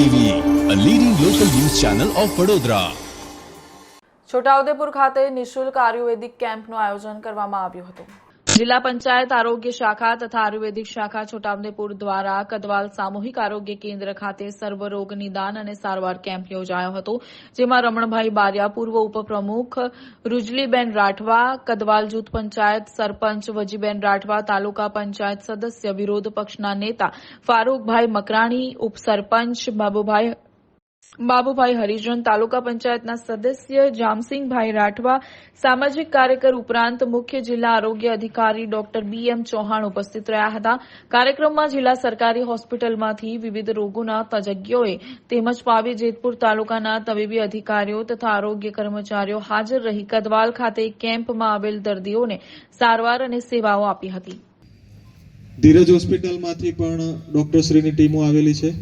TV a leading local news channel of Vadodara Chhota Udepur ખાતે નિશુલ્ક આયુર્વેદિક કેમ્પનું આયોજન કરવામાં આવ્યું હતું. જિલ્લા પંચાયત આરોગ્ય શાખા તથા આયુર્વેદિક શાખા છોટાઉદેપુર દ્વારા કદવાલ સામૂહિક આરોગ્ય કેન્દ્ર ખાતે સર્વરોગ નિદાન અને સારવાર કેમ્પ યોજાયો હતો, જેમાં રમણભાઈ બારિયા પૂર્વ ઉપપ્રમુખ, રૂજલીબેન રાઠવા, કદવાલ જૂથ પંચાયત સરપંચ વજીબેન રાઠવા, તાલુકા પંચાયત સદસ્ય વિરોધ પક્ષના નેતા ફારૂકભાઈ મકરાણી, ઉપસરપંચ બાબુભાઈ બાબુભાઈ હરિજન તાલુકા પંચાયતના સદસ્ય જામસિંહભાઈ રાઠવા, સામાજિક કાર્યકર ઉપરાંત મુખ્ય જિલ્લા આરોગ્ય અધિકારી ડોક્ટર બી એમ ચૌહાણ ઉપસ્થિત રહ્યા હતા. કાર્યક્રમમાં જિલ્લા સરકારી હોસ્પિટલમાંથી વિવિધ રોગોના તજજ્ઞોએ તેમજ પાવી જેતપુર તાલુકાના તબીબી અધિકારીઓ તથા આરોગ્ય કર્મચારીઓ હાજર રહી. કદવાલ ખાતે કેમ્પમાં આવેલ દર્દીઓને સારવાર અને સેવાઓ આપી હતી. ધીરજ હોસ્પિટલમાંથી પણ ડૉક્ટર શ્રીની ટીમો આવેલી છે.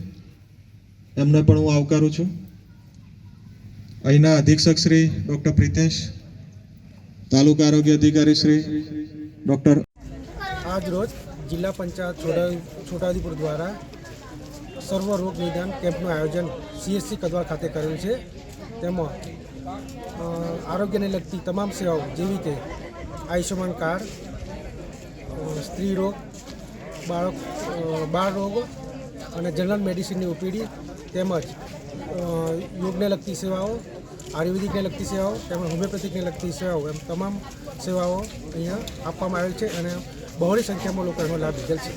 એમને પણ હું આવકારું છું. અહીંના અધિક્ષક શ્રી ડૉક્ટર પ્રિતેશ, તાલુકા આરોગ્ય અધિકારી શ્રી ડૉક્ટર આજ રોજ જિલ્લા પંચાયત છોટા છોટાઉદેપુર દ્વારા સર્વ રોગ નિદાન કેમ્પનું આયોજન સીએસસી કદવા ખાતે કરેલ છે. તેમાં આરોગ્યને લગતી તમામ સેવાઓ જેવી કે આયુષ્યમાન કાર્ડ સ્ત્રી રોગ, બાળક બાળ રોગ અને જનરલ મેડિસિનની ઓપીડી તેમજ યોગને લગતી સેવાઓ, આયુર્વેદિકને લગતી સેવાઓ તેમજ હોમિયોપેથિકને લગતી સેવાઓ એમ તમામ સેવાઓ અહીંયા આપવામાં આવેલ છે અને બહોળી સંખ્યામાં લોકો એનો લાભ લીધેલ છે.